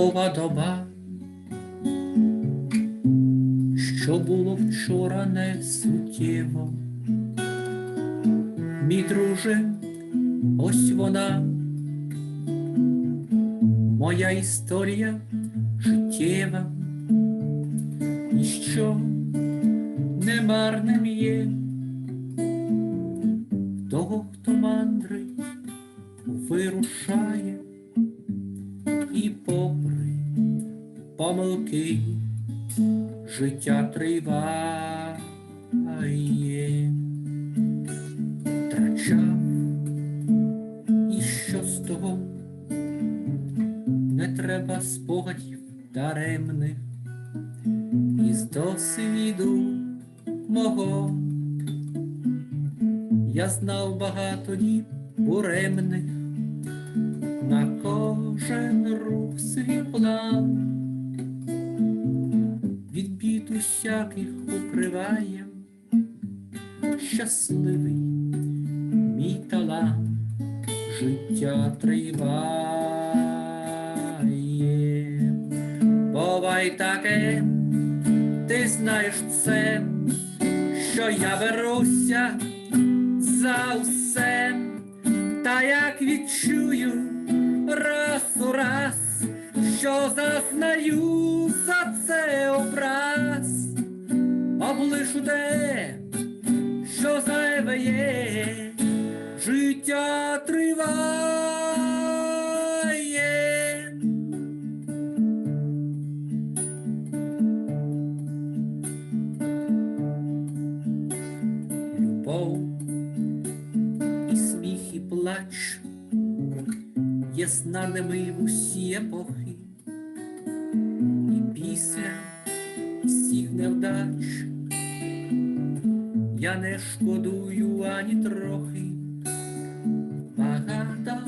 нова доба, що було вчора не суттєво. Мій друже, ось вона, моя історія життєва, ніщо не марним є. Того, хто мандрий вирушає помилки. Життя триває, трачав, і що з того? Не треба спогадів даремних. Із досвіду мого. Я знав багато діб буремних, на кожен рух свій план, від усяких укриває, щасливий мій талант, життя триває. Бувай таке, ти знаєш це, що я беруся за усе, та як відчую раз у раз, що зазнаю за це образ, облишу те, що зайве є, життя триває. Любов і сміх, і плач, яснаними в усі епохи, і після всіх невдач я не шкодую ані трохи, багато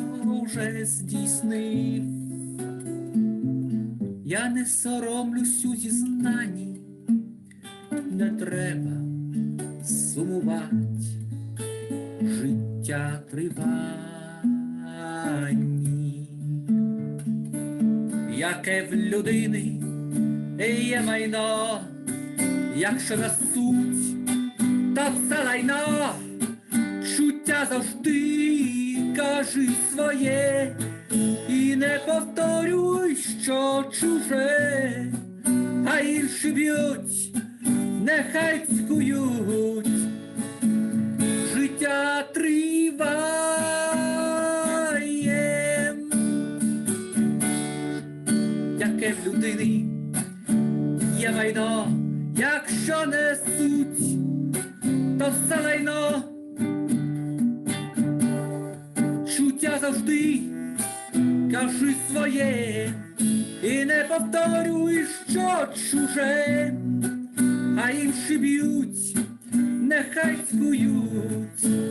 вже здійснив, я не соромлюсь у зізнанні, не треба сумувати. Життя тривані, яке в людини є майно, якщо на суть, то все лайно, чуття завжди кажи своє, і не повторюй, що чуже, а інші б'ють, нехай цькують. Життя триває, яке в людини є майно, якщо не суть, лайно, чуття завжди кажи своє, і не повторюй, що чуже, а інші б'ють нехай цькують,